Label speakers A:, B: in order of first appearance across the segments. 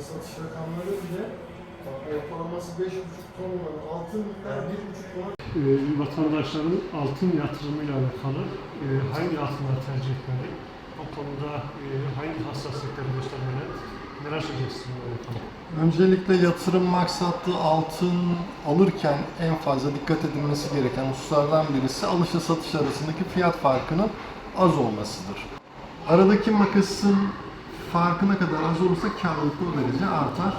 A: satış rakamları bile ortalaması 5,5 ton olan altın miktarı 1,5 tona
B: e, vatandaşların altın yatırımıyla alakalı e, hangi altınları tercih etmeli? Bu konuda e, hangi hassasiyetleri göstermeli? Neler söyleyeceksin alakalı?
A: Öncelikle yatırım maksatlı altın alırken en fazla dikkat edilmesi gereken hususlardan birisi alışla satış arasındaki fiyat farkının az olmasıdır. Aradaki makasın farkına kadar az olursa karlılık o derece artar.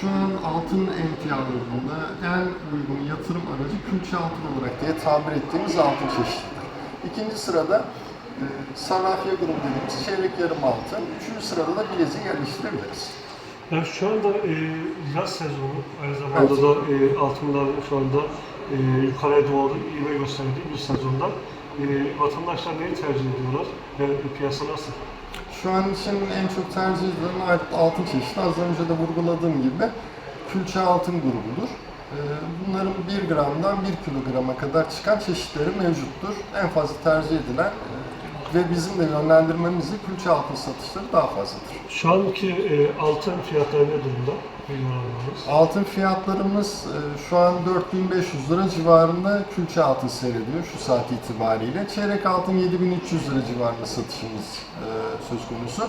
A: Şu an altın emtialarında en uygun yatırım aracı külçe altın olarak diye tabir ettiğimiz altın çeşididir. İkinci sırada e, Sarafiye grubu dediğimiz çeyrek yarım altın. Üçüncü sırada da bileziği yerleştirebiliriz.
B: Yani şu anda e, yaz sezonu, aynı zamanda
A: Evet.
B: da e, altında şu anda e, yukarıya doğru ivme gösterdiği bir sezonda e, vatandaşlar neyi tercih ediyorlar ve piyasa nasıl?
A: Şu an için en çok tercih edilen alt- altın çeşidi az önce de vurguladığım gibi külçe altın grubudur. Ee, Bunların 1 gramdan 1 kilograma kadar çıkan çeşitleri mevcuttur. En fazla tercih edilen e, ve bizim de yönlendirmemizle külçe altın satışları daha fazladır.
B: Şu anki e, altın fiyatları ne durumda?
A: Altın fiyatlarımız e, şu an 4500 lira civarında külçe altın seyrediyor şu saat itibariyle. Çeyrek altın 7300 lira civarında satışımız e, söz konusu.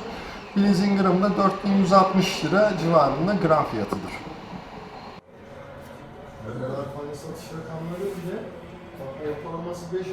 A: Bileziğin gramı da 4160 lira civarında gram fiyatıdır. Dolar satış rakamları bile ortalaması 5